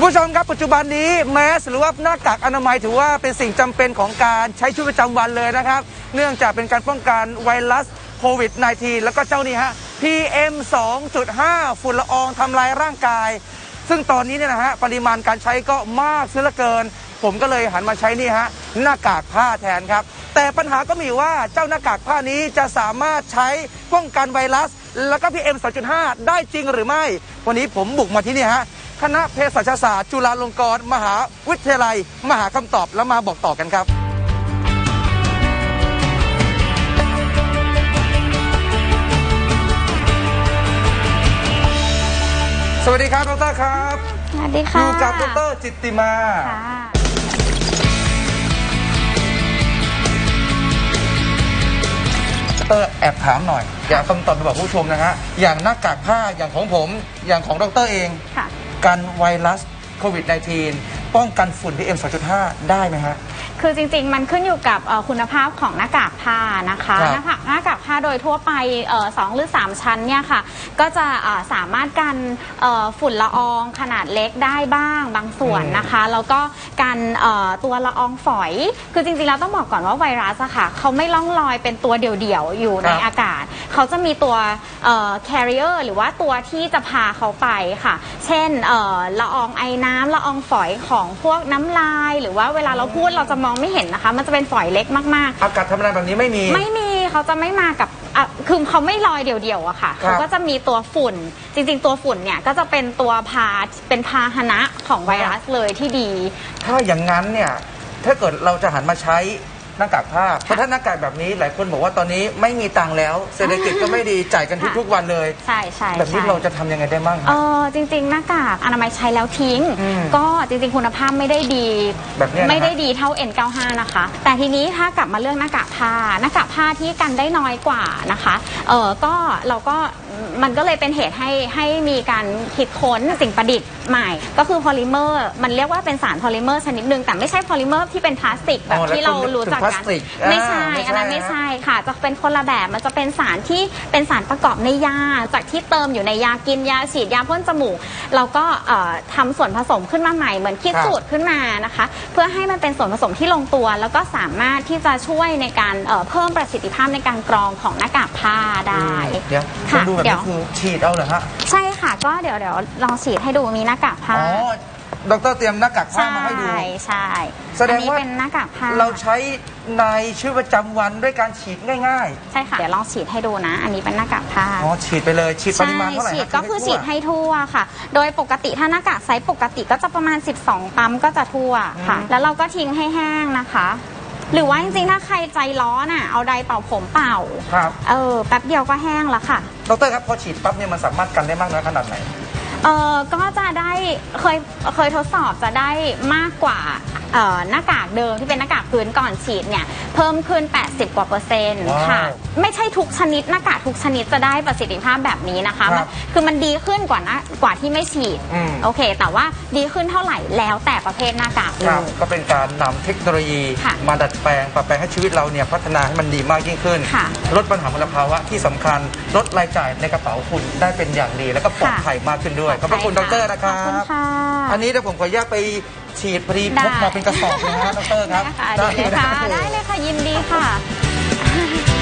คุณผู้ชมครับปัจจุบันนี้แมสหรือว่าหน้ากากอนามัยถือว่าเป็นสิ่งจำเป็นของการใช้ชีวิตประจำวันเลยนะครับ เนื่องจากเป็นการป้องกันไวรัสโควิด -19 แล้วก็เจ้านี่ฮะ PM 2.5 ฝุ่นละอองทำลายร่างกาย ซึ่งตอนนี้เนี่ยนะฮะปริมาณการใช้ก็มากเสียเหลือเกิน ผมก็เลยหันมาใช้นี่ฮะหน้ากากผ้าแทนครับ แต่ปัญหาก็มีอยู่ว่าเจ้าหน้ากากผ้านี้จะสามารถใช้ป้องกันไวรัส แล้วก็ PM 2.5 ได้จริงหรือไม่ วันนี้ผมบุกมาที่นี่ฮะ คณะเภสัชศาสตร์จุฬาลงกรณ์มหาวิทยาลัยมาหาคำตอบแล้วมาบอกต่อกันครับสวัสดีครับดรครับ สวัสดีอค่ะยู่กับดรจิตติมาค่ะเตอร์แอบถามหน่อย อยากคำตอบไปบอกผู้ชมนะฮะ อย่างหน้ากากผ้าอย่างของผม อย่างของดรเอง ค่ะ กันไวรัสโควิด -19 ป้องกันฝุ่น PM 2.5 ได้ไหมฮะ คือจริงๆ มันขึ้นอยู่กับเอ่อคุณภาพของหน้ากากผ้านะคะครับหน้ากากหน้ากากผ้าโดยทั่วไปเอ่อสองหรือ 3 ชั้นเนี่ยค่ะ ก็จะเอ่อสามารถกันเอ่อฝุ่นละอองขนาดเล็กได้บ้างบางส่วนนะคะ แล้วก็กันเอ่อตัวละอองฝอย คือจริงๆแล้วต้องบอกก่อนว่าไวรัสอะค่ะเขาไม่ล่องลอยเป็นตัวเดี่ยวๆอยู่ในครับ อากาศ เขาจะมีตัวเอ่อ carrier หรือว่าตัวที่จะพาเขาไปค่ะ เช่นเอ่อละอองไอน้ำละอองฝอยของพวกน้ำลาย หรือว่าเวลาเราพูดเราจะมองไม่เห็นนะคะ มันจะเป็นฝอยเล็กมากอากาศธรรมดาแบบนี้ไม่มี ๆ ไม่มีเขาจะไม่มากับอะคือเขาไม่ลอยเดี่ยวๆอะค่ะ ครับเขาก็จะมีตัวฝุ่น จริงๆ ตัวฝุ่นเนี่ยก็จะเป็นตัวพาเป็นพาหนะของไวรัสเลยที่ดี ถ้าอย่างนั้นเนี่ย ถ้าเกิดเราจะหันมาใช้ หน้ากากผ้าเพราะถ้าหน้ากากแบบนี้หลายคนบอกว่าตอนนี้ไม่มีตังค์แล้ว เศรษฐกิจก็ไม่ดีจ่ายกันค่ะทุกๆวันเลย ใช่ใช่แบบนี้ใช่ เราจะทำยังไงได้บ้างเอฮะอจริงๆ หน้ากากอนามัยใช้แล้วทิ้ง อืมก็จริงๆคุณภาพไม่ได้ดีแบบเนี้ยนะฮะไม่ได้ดีเท่า N95 นะคะ แต่ทีนี้ถ้ากลับมาเรื่องหน้ากากผ้าหน้ากากผ้าที่กันได้น้อยกว่านะคะเออก็เราก็มันก็เลยเป็นเหตุให้ให้มีการคิดค้นสิ่งประดิษฐ์ใหม่ ก็คือพอลิเมอร์มันเรียกว่าเป็นสารพอลิเมอร์ชนิดหนึ่งแต่ไม่ใช่พอลิเมอร์ที่เป็นพลาสติกแบบอ๋อแล้วที่เราคุณนึกรู้จักถึงพลากัสนติกไม่ใช่อ่าไม่ใช่อันนั้นไม่ฮะใช่ค่ะ จะเป็นคนละแบบมันจะเป็นสารที่เป็นสารประกอบในยา จากที่เติมอยู่ในยากินยาฉีดยาพ่นจมูกเราก็เอ่อทำส่วนผสมขึ้นมาใหม่เหมือนคิดครับ สูตรขึ้นมานะคะ เพื่อให้มันเป็นส่วนผสมที่ลงตัว แล้วก็สามารถที่จะช่วยในการเอ่อเพิ่มประสิทธิภาพในการกรองของหน้ากากผ้าได้ เดี๋ยวค่ะดูแบบเดี๋นี้ยวคือฉีดเอาเหรอฮะ ใช่ค่ะ ก็เดี๋ยวเดี๋ยวลองฉีดให้ดูมีหน้ากากผ้า อ๋อ ดรเตรียมหน้ากากผ้าใช่มาให้ดู ใช่แสดงอันนี้ว่า เป็นหน้ากากผ้าเราใช้ในชีวิตประจำวันด้วยการฉีดง่ายใช่ค่ะ เดี๋ยวลองฉีดให้ดูนะ อันนี้เป็นหน้ากากผ้า ๆ อ๋อ ฉีดไปเลย ฉีดปริมาณเท่าไหร่ฉีดฮะก็คือฉีดทั่วให้ทั่วค่ะ โดยปกติถ้าหน้ากากไซส์ปกติก็จะประมาณ 12 ปั๊มก็จะทั่วค่ะอืมแล้วเราก็ทิ้งให้แห้งนะคะ หรือว่าจริงๆ ถ้าใครใจร้อนอะ เอาไดร์เป่าผมเป่า ครับเออ แป๊บเดียวก็แห้งแล้วค่ะ ดรครับพอฉีดปั๊บเนี่ยมันสามารถกันได้มากน้อยขนาดไหน เออก็จะได้เคยเคยทดสอบจะได้มากกว่า เอ่อหน้ากากเดิมที่เป็นหน้ากากพื้นก่อนฉีดเนี่ยเพิ่มขึ้น 80 กว่าเปอร์เซ็นต์ว้าวค่ะ ไม่ใช่ทุกชนิดหน้ากากทุกชนิดจะได้ประสิทธิภาพแบบนี้นะคะครับมันคือมันดีขึ้นกว่าหน้ากว่าที่ไม่ฉีดอืม โอเค แต่ว่าดีขึ้นเท่าไหร่แล้วแต่ประเภทหน้ากากเลครับย ก็เป็นการนำเทคโนโลยี ค่ะมาดัดแปลงปรับแปลงให้ชีวิตเราเนี่ยพัฒนาให้มันดีมากยิ่งขึ้น ค่ะ ลดปัญหามลภาวะที่สำคัญ ลดรายจ่ายในกระเป๋าคุณได้เป็นอย่างดี แล้วก็ปลอดภัยมากขึ้นด้วย ขอบพระคุณดรนะคขรัอบคุณบ ค่ะ อันนี้เดี๋ยวผมขออนุญาตไป ฉีดพอดีได้พกมาเป็นกระสอบนะฮะดรครับ ได้ค่ะ ได้เลยค่ะได้เลยค่ะยินดีค่ะ